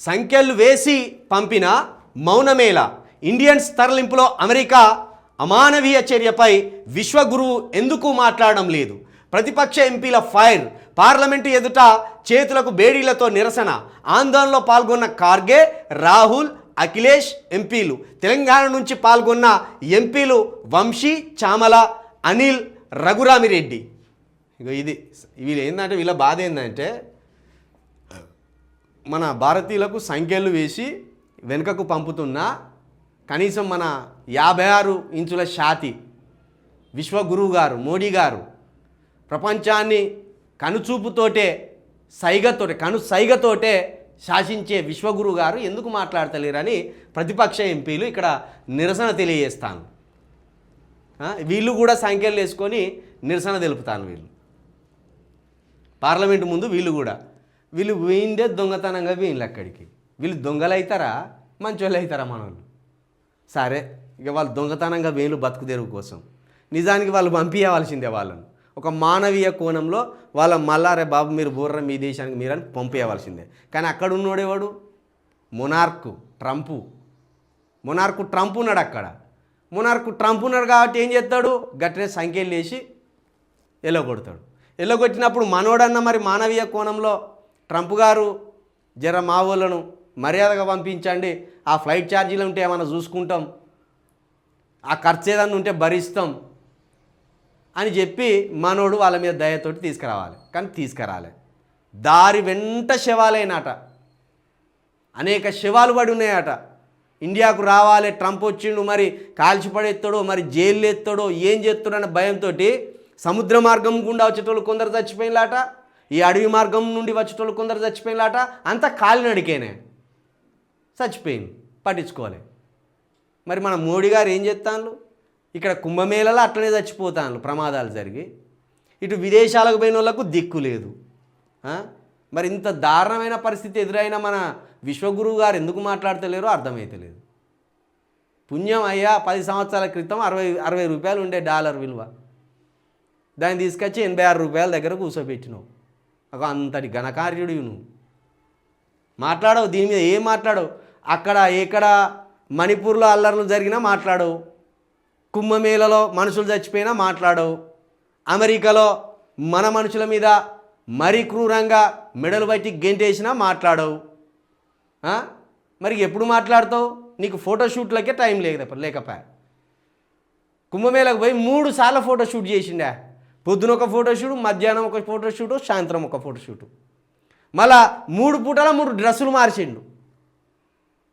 సంఖ్యలు వేసి పంపిన మౌనమేళ. ఇండియన్స్ తరలింపులో అమెరికా అమానవీయ చర్యపై విశ్వగురువు ఎందుకు మాట్లాడడం లేదు? ప్రతిపక్ష ఎంపీల ఫైర్ పార్లమెంటు ఎదుట చేతులకు బేడీలతో నిరసన ఆందోళనలో పాల్గొన్న కార్గే రాహుల్ అఖిలేష్ ఎంపీలు తెలంగాణ నుంచి పాల్గొన్న ఎంపీలు వంశీ చామల అనిల్ రఘురామిరెడ్డి. ఇగో ఇది వీళ్ళు ఏంటంటే వీళ్ళ బాధ ఏంటంటే మన భారతీయులకు సంఖ్యలు వేసి వెనుకకు పంపుతున్నా కనీసం మన యాభై ఆరు ఇంచుల షాతి విశ్వగురువు గారు మోడీ గారు ప్రపంచాన్ని కనుచూపుతోటే సైగతోటే కను సైగతోటే శాసించే విశ్వగురువు గారు ఎందుకు మాట్లాడతలేరని ప్రతిపక్ష ఎంపీలు ఇక్కడ నిరసన తెలియజేస్తాను. వీళ్ళు కూడా సంఖ్యలు వేసుకొని నిరసన తెలుపుతాను వీళ్ళు. పార్లమెంటు ముందు వీళ్ళు కూడా. వీళ్ళు పోయిందే దొంగతనంగా వీళ్ళు అక్కడికి. వీళ్ళు దొంగలు అవుతారా మంచోళ్ళు అవుతారా మనోళ్ళు? సరే ఇక వాళ్ళు దొంగతనంగా వేలు బతుకు తెరువు కోసం. నిజానికి వాళ్ళు పంపించవలసిందే వాళ్ళను. ఒక మానవీయ కోణంలో వాళ్ళ మల్లారే బాబు మీరు బుర్ర మీ దేశానికి మీరని పంపించవలసిందే కానీ అక్కడ ఉన్నోడేవాడు మొనార్కు ట్రంపు. మొనార్కు ట్రంప్ ఉన్నాడు అక్కడ. మొనార్కు ట్రంప్ ఉన్నాడు కాబట్టి ఏం చేస్తాడు? గట్టినే సంఖ్యలు వేసి ఎల్లగొడతాడు. ఎల్లగొట్టినప్పుడు మనోడన్న మరి మానవీయ కోణంలో ట్రంప్ గారు జర మావోళ్ళను మర్యాదగా పంపించండి. ఆ ఫ్లైట్ ఛార్జీలు ఉంటే ఏమైనా చూసుకుంటాం. ఆ ఖర్చు ఏదన్నా ఉంటే భరిస్తాం అని చెప్పి మనోడు వాళ్ళ మీద దయతోటి తీసుకురావాలి. కానీ తీసుకురాలే. దారి వెంట శవాలైనట. అనేక శవాలు పడి ఉన్నాయట. ఇండియాకు రావాలి ట్రంప్ వచ్చిండు మరి కాల్చిపడేస్తాడో మరి జైలు ఎత్తాడో ఏం చేస్తాడో అనే భయంతో సముద్ర మార్గం గుండా వచ్చేటోళ్ళు కొందరు చచ్చిపోయినలాట. ఈ అడవి మార్గం నుండి వచ్చేటోళ్ళు కొందరు చచ్చిపోయినలాట అంతా కాలినడికేనే. చచ్చిపోయింది పట్టించుకోవాలి మరి మన మోడీ గారు ఏం చేస్తాను ఇక్కడ కుంభమేళలో అట్లనే చచ్చిపోతాను ప్రమాదాలు జరిగి. ఇటు విదేశాలకు పోయిన వాళ్ళకు దిక్కు లేదు. మరి ఇంత దారుణమైన పరిస్థితి ఎదురైన మన విశ్వగురువు గారు ఎందుకు మాట్లాడతలేరో అర్థమైతలేదు. పుణ్యం అయ్యా పది సంవత్సరాల క్రితం అరవై అరవై రూపాయలు ఉండే డాలర్ విలువ. దాన్ని తీసుకొచ్చి ఎనభై ఆరు రూపాయల దగ్గర కూర్చోబెట్టినావు ఒక అంతటి ఘనకార్యుడు నువ్వు మాట్లాడవు దీని మీద ఏం మాట్లాడవు? అక్కడ ఎక్కడ మణిపూర్లో అల్లర్లు జరిగినా మాట్లాడవు. కుంభమేళలో మనుషులు చచ్చిపోయినా మాట్లాడవు. అమెరికాలో మన మనుషుల మీద మరీ క్రూరంగా మెడలు బట్టి గెంటేసినా మాట్లాడవు. మరి ఎప్పుడు మాట్లాడతావు? నీకు ఫోటోషూట్లకే టైం లేక లేకపోయా. కుంభమేళకు పోయి మూడు సార్లు ఫోటోషూట్ చేసిండా? పొద్దున ఒక ఫోటోషూట్ మధ్యాహ్నం ఒక ఫోటోషూటు సాయంత్రం ఒక ఫోటోషూటు మళ్ళా మూడు పూటల మూడు డ్రెస్సులు మార్చిండు.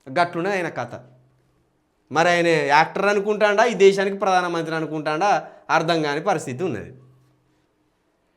గట్లున్నది ఆయన కథ. మరి ఆయన యాక్టర్ అనుకుంటాడా? ఈ దేశానికి ప్రధానమంత్రి అనుకుంటాడా? అర్థం కాని పరిస్థితి ఉన్నది.